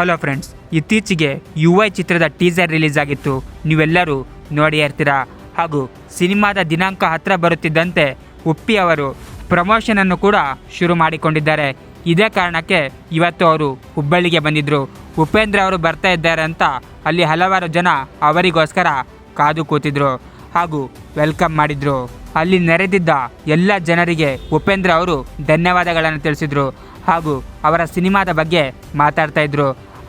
Hello friends, ಇತ್ತೀಚೆಗೆ U I ಚಿತ್ರದ teaser release ಆಗಿತ್ತು ನೀವೆಲ್ಲರೂ ನೋಡಿ ಇರ್ತೀರಾ? ಹಾಗೂ ಸಿನಿಮಾದ ದಿನಾಂಕ ಹತ್ತಿರ ಬರುತ್ತಿದ್ದಂತೆ ಉಪ್ಪಿ ಅವರು ಪ್ರಮೋಷನನ್ನು ಕೂಡ ಶುರು ಮಾಡಿಕೊಂಡಿದ್ದಾರೆ. ಇದೇ ಕಾರಣಕ್ಕೆ ಇವತ್ತು ಅವರು ಹುಬ್ಬಳ್ಳಿಗೆ ಬಂದಿದ್ದರು ಉಪೇಂದ್ರ ಅವರು ಬರ್ತಾ ಇದ್ದಾರೆ ಅಂತ ಅಲ್ಲಿ ಹಲವಾರು ಜನ ಅವರಿಗೋಸ್ಕರ ಕಾದು ಕೂತಿದ್ರು ಹಾಗೂ ವೆಲ್ಕಮ್ ಮಾಡಿದರು. ಅಲ್ಲಿ ನೆರೆದಿದ್ದ ಎಲ್ಲ ಜನರಿಗೆ ಉಪೇಂದ್ರ ಅವರು ಧನ್ಯವಾದಗಳನ್ನು ತಿಳಿಸಿದರು ಹಾಗೂ ಅವರ ಸಿನಿಮಾದ ಬಗ್ಗೆ ಮಾತಾಡ್ತಾ ಇದ್ರು.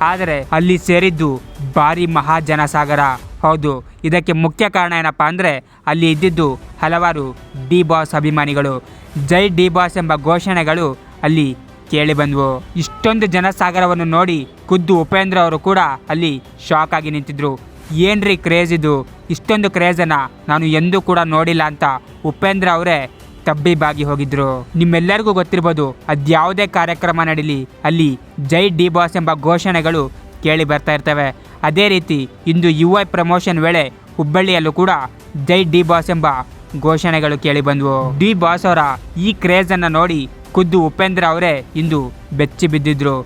ಆದರೆ ಅಲ್ಲಿ ಸೇರಿದ್ದು ಭಾರಿ ಮಹಾ ಜನಸಾಗರ ಹೌದು, ಇದಕ್ಕೆ ಮುಖ್ಯ ಕಾರಣ ಏನಪ್ಪ ಅಂದರೆ ಅಲ್ಲಿ ಇದ್ದಿದ್ದು ಹಲವಾರು ಡಿ ಬಾಸ್ ಅಭಿಮಾನಿಗಳು. ಜೈ ಡಿ ಬಾಸ್ ಎಂಬ ಘೋಷಣೆಗಳು ಅಲ್ಲಿ ಕೇಳಿ ಬಂದವು. ಇಷ್ಟೊಂದು ಜನಸಾಗರವನ್ನು ನೋಡಿ ಖುದ್ದು ಉಪೇಂದ್ರ ಅವರು ಕೂಡ ಅಲ್ಲಿ ಶಾಕ್ ಆಗಿ ನಿಂತಿದ್ರು. ಏನ್ರಿ ಕ್ರೇಜ್ ಇದು? ಇಷ್ಟೊಂದು ಕ್ರೇಜನ್ನು ನಾನು ಎಂದೂ ಕೂಡ ನೋಡಿಲ್ಲ ಅಂತ ಉಪೇಂದ್ರ ಅವರೇ ತಬ್ಬಿಬಾಗಿ ಹೋಗಿದ್ರು. ನಿಮ್ಮೆಲ್ಲರಿಗೂ ಗೊತ್ತಿರ್ಬೋದು ಅದ್ಯಾವುದೇ ಕಾರ್ಯಕ್ರಮ ನಡೀಲಿ, ಅಲ್ಲಿ ಜೈ ಡಿ ಬಾಸ್ ಎಂಬ ಘೋಷಣೆಗಳು ಕೇಳಿ ಬರ್ತಾ ಇರ್ತವೆ. ಅದೇ ರೀತಿ, ಇಂದು ಯು ಐ ಪ್ರಮೋಷನ್ ವೇಳೆ ಹುಬ್ಬಳ್ಳಿಯಲ್ಲೂ ಕೂಡ ಜೈ ಡಿ ಬಾಸ್ ಎಂಬ ಘೋಷಣೆಗಳು ಕೇಳಿ ಬಂದವು. ಡಿ ಬಾಸ್ ಅವರ ಈ ಕ್ರೇಜನ್ನು ನೋಡಿ ಖುದ್ದು ಉಪೇಂದ್ರ ಅವರೇ ಇಂದು ಬೆಚ್ಚಿ ಬಿದ್ದಿದ್ರು.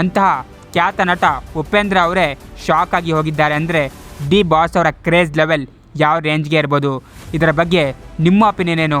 ಅಂತಹ ಖ್ಯಾತ ನಟ ಉಪೇಂದ್ರ ಅವರೇ ಶಾಕ್ ಆಗಿ ಹೋಗಿದ್ದಾರೆ ಅಂದರೆ ಡಿ ಬಾಸ್ ಅವರ ಕ್ರೇಜ್ ಲೆವೆಲ್ ಯಾವ ರೇಂಜ್ಗೆ ಇರ್ಬೋದು? ಇದರ ಬಗ್ಗೆ ನಿಮ್ಮ ಒಪಿನಿಯನ್ ಏನು?